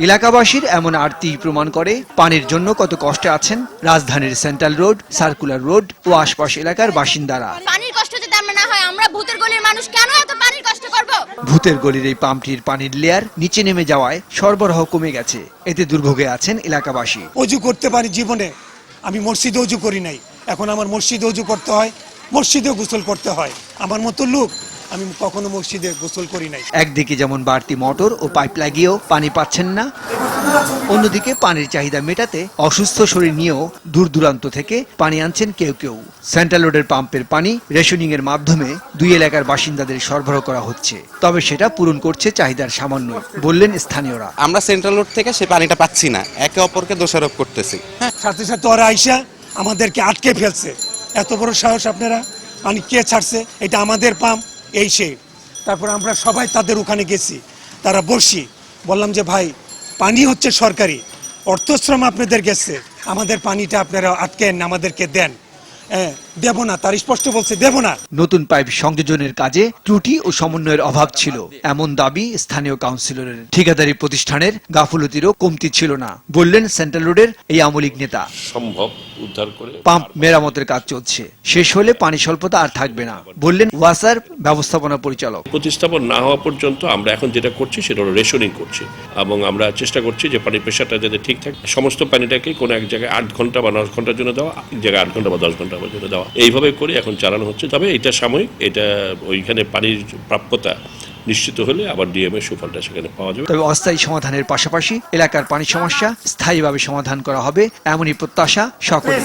এলাকাবাসীর এমন আরতি প্রমাণ করে পানির জন্য কত কষ্টে আছেন রাজধানীর সেন্ট্রাল রোড সার্কুলার রোড ও আশপাশ এলাকার বাসিন্দারা। পানির কষ্ট যদি আমরা না হয় আমরা ভূতের গলির মানুষ কেন এত পানির কষ্ট করব? ভূতের গলির এই পাম্পটির পানির লেয়ার নিচে নেমে যাওয়ায় সরবরাহ কমে গেছে। এতে দুর্ভোগে আছেন এলাকাবাসী। অজু করতে পারি জীবনে। আমি মসজিদে অজু করি নাই। এখন আমার মসজিদে অজু করতে হয় মসজিদে গোসল করতে হয়। আমার মতো লোক আমি কখনো মসজিদে গোসল করি নাই। একদিকে যেমন বাড়তি মোটর ও পাইপ লাগিয়েও পানি পাচ্ছেন না অন্যদিকে পানির চাহিদা মেটাতে অসুস্থ শরীর নিয়েও দূর দূরান্ত থেকে পানি আনছেন কেউ কেউ। সেন্ট্রাল রোডের পাম্পের পানি রেশনিং এর মাধ্যমে দুই এলাকার বাসিন্দাদের সরবরাহ করা হচ্ছে। তবে সেটা পূরণ করছে চাহিদার সামান্য বললেন স্থানীয়রা। আমরা সেন্ট্রাল রোড থেকে সে পানিটা পাচ্ছি না একে অপরকে দোষারোপ করতেছি। হ্যাঁ সাথে সাথে ওরা আইসা আমাদেরকে আটকে ফেলছে। এত বড় সাহস আপনারা? পানি কে ছাড়ছে? এটা আমাদের পাম্প। এই সে তারপর আমরা সবাই তাদের ওখানে গেছি। তারা বসি। বললাম যে, ভাই, পানি হচ্ছে সরকারি। অর্থশ্রম আপনাদের গেছে। আমাদের পানিটা আপনারা আটকেন, আমাদেরকে দেন। হ্যাঁ দেব না তার স্পষ্ট বলছে দেব না। নতুন পাইপ সংযোজনের কাজে ত্রুটি ও সমন্বয়ের অভাব ছিল। এমন দাবি স্থানীয় কাউন্সিলরের। ঠিকাদারি প্রতিষ্ঠানের গাফুলতিরও কমতি ছিল না বললেন সেন্ট্রাল রোডের এই আমলিক নেতা। সম্ভব উদ্ধার করে পাম্প মেরামতের কাজ চলছে। শেষ হলে পানি স্বল্পতা আর থাকবে না বললেন ওয়াসার ব্যবস্থাপনা পরিচালক। প্রতিস্থাপন না হওয়া পর্যন্ত আমরা এখন যেটা করছি সেটা হলো রেশনিং করছি এবং আমরা চেষ্টা করছি যে পানির প্রেশারটা যাতে ঠিক থাকে। সমস্ত পানিটাকে কোনো এক জায়গায় আট ঘণ্টা বা দশ ঘণ্টার জন্য দেওয়া এক জায়গায় আট ঘণ্টা বা দশ ঘণ্টা জন্য দেওয়া। এইভাবে করে এখন চালানো হচ্ছে। তবে এটা সাময়িক, এটা ওইখানে পানির প্রাপ্যতা নিশ্চিত হলে আবার ডিএম এর সুফলটা সেখানে পাওয়া যাবে। তবে অস্থায়ী সমাধানের পাশাপাশি এলাকার পানি সমস্যা স্থায়ীভাবে সমাধান করা হবে, এমনই প্রত্যাশা সকলের।